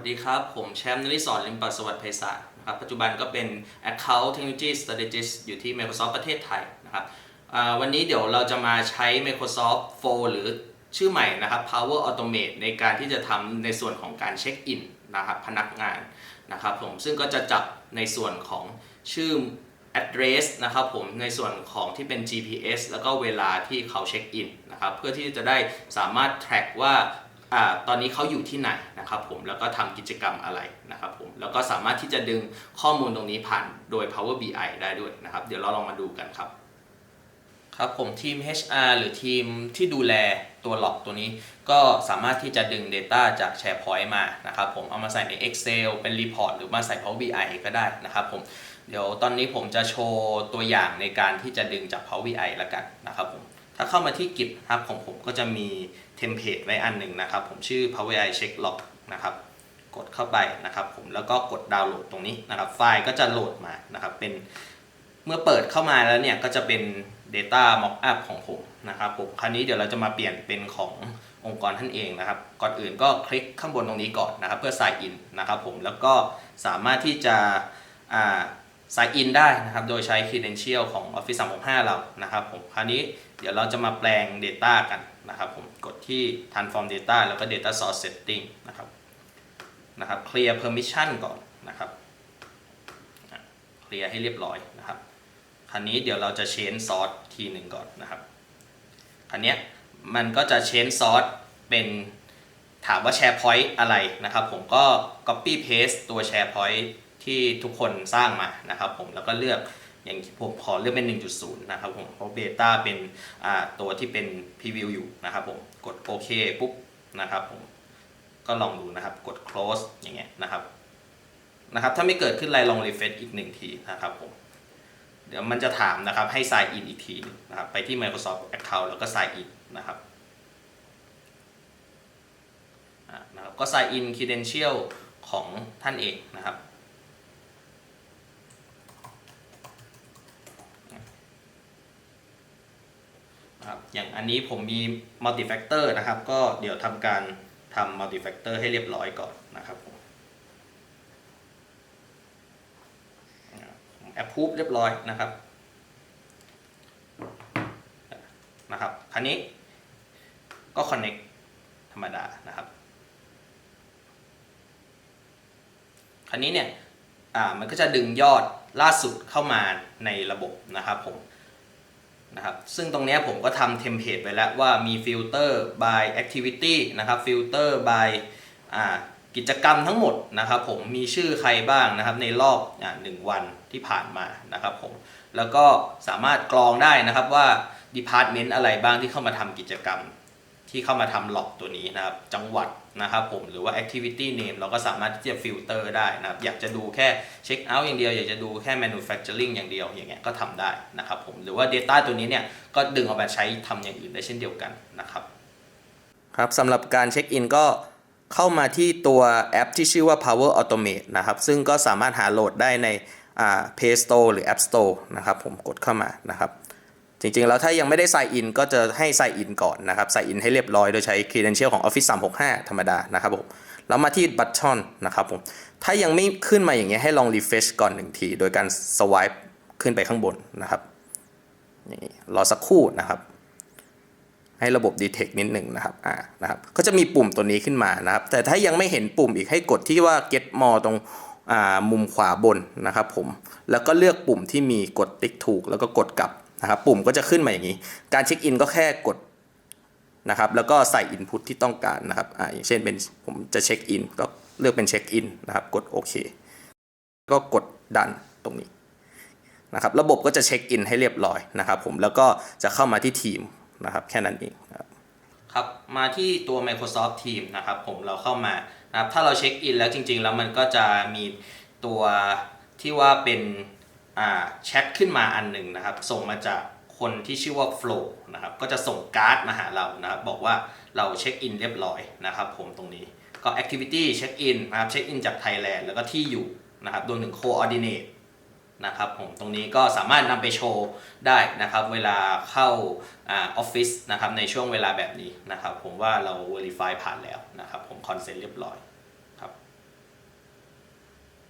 วัสดีครับ ผมแชมป์นริศรลิมปัสสวัสดิ์ไพศาลนะครับปัจจุบันก็เป็น Account Technology Strategist อยู่ที่ Microsoft ประเทศไทยนะครับวันนี้เดี๋ยวเราจะมาใช้ Microsoft Flow หรือชื่อใหม่นะครับ Power Automate ในการที่จะทำในส่วนของการเช็คอินนะครับพนักงานนะครับผมซึ่งก็จะจับในส่วนของชื่อ address นะครับผมในส่วนของที่เป็น GPS แล้วก็เวลาที่เขาเช็คอินนะครับเพื่อที่จะได้สามารถ track ว่า ตอนนี้เขาอยู่ที่ไหนนะครับผมแล้วก็ทำกิจกรรมอะไรนะครับผมแล้วก็สามารถที่จะดึงข้อมูลตรงนี้ผ่านโดย Power BI ได้ด้วยนะครับ เดี๋ยวเราลองมาดูกันครับ ครับผมทีม HR หรือทีมที่ดูแลตัวหลอกตัวนี้ ก็สามารถที่จะดึง Data จาก SharePoint มานะครับผมเอามาใส่ใน Excel เป็น Report หรือมาใส่ Power BI ก็ได้นะครับผมเดี๋ยวตอนนี้ผมจะโชว์ตัวอย่างในการที่จะดึงจาก Power BI ละกันนะครับผม ถ้าเข้ามาที่ Git ครับของผมก็จะมีเทมเพลตไว้อันหนึ่งนะครับ ผมชื่อ Power BI Check Log นะครับ กดเข้าไปนะครับ ผมแล้วก็กดดาวน์โหลดตรงนี้นะครับ ไฟล์ก็จะโหลดมานะครับ เป็นเมื่อเปิดเข้ามาแล้วเนี่ยก็จะเป็น Data Mockup ของผมนะครับผมคราวนี้เดี๋ยวเราจะมาเปลี่ยนเป็นขององค์กรท่านเองนะครับ ก่อนอื่นก็คลิกข้างบนตรงนี้ก่อนนะครับ เพื่อ Sign In นะครับผมแล้วก็สามารถที่จะ อ่า Sign In ได้นะครับ โดยใช้ Credential ของ Office 365 เรานะครับผม คราวนี้เดี๋ยวเราจะมาแปลง Data กันนะครับผม กดที่ Transform Data แล้วก็ Data Source Setting นะครับ นะครับ Clear Permission ก่อนนะครับเคลียร์ให้เรียบร้อยนะครับ คราวนี้เดี๋ยวเราจะเชนซอสทีหนึ่งก่อนนะครับ คราวนี้มันก็จะเชนซอสเป็นถามว่า SharePoint อะไรนะครับ ผมก็ Copy Paste ตัว SharePoint ที่ทุกคนสร้างมานะครับผมแล้วก็เลือกอย่างผมขอเลือกเป็น 1.0 นะครับผมเพราะเบต้าเป็นตัวที่เป็น Preview อยู่นะครับผมกดโอเคปุ๊บนะครับผมก็ลองดูนะครับกด close อย่างเงี้ยนะครับนะครับ ถ้าไม่เกิดขึ้นไรลอง refresh อีกหนึ่งทีนะครับผมเดี๋ยวมันจะถามนะครับให้ sign in อีกทีนะครับไปที่ Microsoft Account แล้วก็ sign in นะครับอ่านะครับก็ sign in credential ของท่านเองนะครับ นะครับ อย่างอันนี้ผมมี multi factor นะครับ ก็เดี๋ยวทำการทำ multi factor ให้เรียบร้อยก่อนนะครับผมแอปพูฟเรียบร้อยนะครับนะครับคราวนี้ก็ connect ธรรมดานะครับคราวนี้เนี่ย อ่า มันก็จะดึงยอดล่าสุดเข้ามาในระบบนะครับผม นะครับซึ่งตรงนี้ผมก็ทำเทมเพลตไปแล้วว่ามีฟิลเตอร์ by activity นะครับฟิลเตอร์ by กิจกรรมทั้งหมดนะครับผมมีชื่อใครบ้างนะครับในรอบหนึ่งวันที่ผ่านมานะครับผมแล้วก็สามารถกรองได้นะครับว่า Department อะไรบ้างที่เข้ามาทำกิจกรรม ที่เข้ามาทำหลอกตัวนี้นะครับจังหวัดนะครับผมหรือว่า activity name เราก็สามารถที่จะฟิลเตอร์ได้นะครับอยากจะดูแค่เช็คเอาท์อย่างเดียวอยากจะดูแค่ manufacturing อย่างเดียวอย่างเงี้ยก็ทำได้นะครับผมหรือว่า Data ตัวนี้เนี่ยก็ดึงเอาไปใช้ทำอย่างอื่นได้เช่นเดียวกันนะครับครับสำหรับการเช็คอินก็เข้ามาที่ตัวแอปที่ชื่อว่า Power Automate นะครับ ซึ่งก็สามารถหาโหลดได้ในอ่า Play Store หรือ App Store นะครับผมกดเข้ามานะครับ จริงๆ แล้วถ้ายังไม่ได้ sign in ก็จะให้ sign in ก่อนนะครับ sign in ให้เรียบร้อยโดยใช้ credential ของ Office 365 ธรรมดานะครับผมแล้วมาที่ button นะครับผมถ้ายังไม่ขึ้นมาอย่างเงี้ยให้ลอง refresh ก่อนหนึ่งที โดยการ swipe ขึ้นไปข้างบนนะครับนี่รอสักครู่นะครับ ให้ระบบ detect นิดหนึ่งนะครับอ่านะครับก็จะมีปุ่มตัวนี้ขึ้นมานะครับ แต่ถ้ายังไม่เห็นปุ่มอีกให้กดที่ว่า get more ตรงอ่ามุมขวาบนนะครับผมแล้วก็เลือกปุ่มที่มีกดติ๊กถูกแล้วก็กดกลับ นะครับปุ่มก็จะขึ้นมาอย่างนี้ การเช็คอินก็แค่กดนะครับแล้วก็ใส่ input ที่ต้องการนะครับอ่าอย่างเช่นเป็นผมจะเช็คอินก็เลือกเป็นเช็คอินนะครับกดโอเคก็กดดันตรงนี้นะครับระบบก็จะเช็คอินให้เรียบร้อยนะครับผมแล้วก็จะเข้ามาที่ทีมนะครับแค่นั้นเองครับครับมาที่ตัว Microsoft Teams นะครับผมเราเข้ามานะครับถ้าเราเช็คอินแล้วจริง ๆ แล้วมันก็จะมีตัวที่ว่าเป็น แชทขึ้นมาอันหนึ่งนะครับ ส่งมาจากคนที่ชื่อว่า Flow นะครับ ก็จะส่งการ์ดมาหาเรานะครับ บอกว่าเราเช็คอินเรียบร้อยนะครับ ผมตรงนี้ก็ Activity เช็คอินนะครับเช็คอินจาก Thailand แล้วก็ที่อยู่นะครับรวมถึง Coordinate นะครับผมตรงนี้ก็สามารถนำไปโชว์ได้นะครับ เวลาเข้าออฟฟิศนะครับในช่วงเวลาแบบนี้นะครับ ผมว่าเรา Verify ผ่านแล้วนะครับ ผมคอนเซนต์เรียบร้อย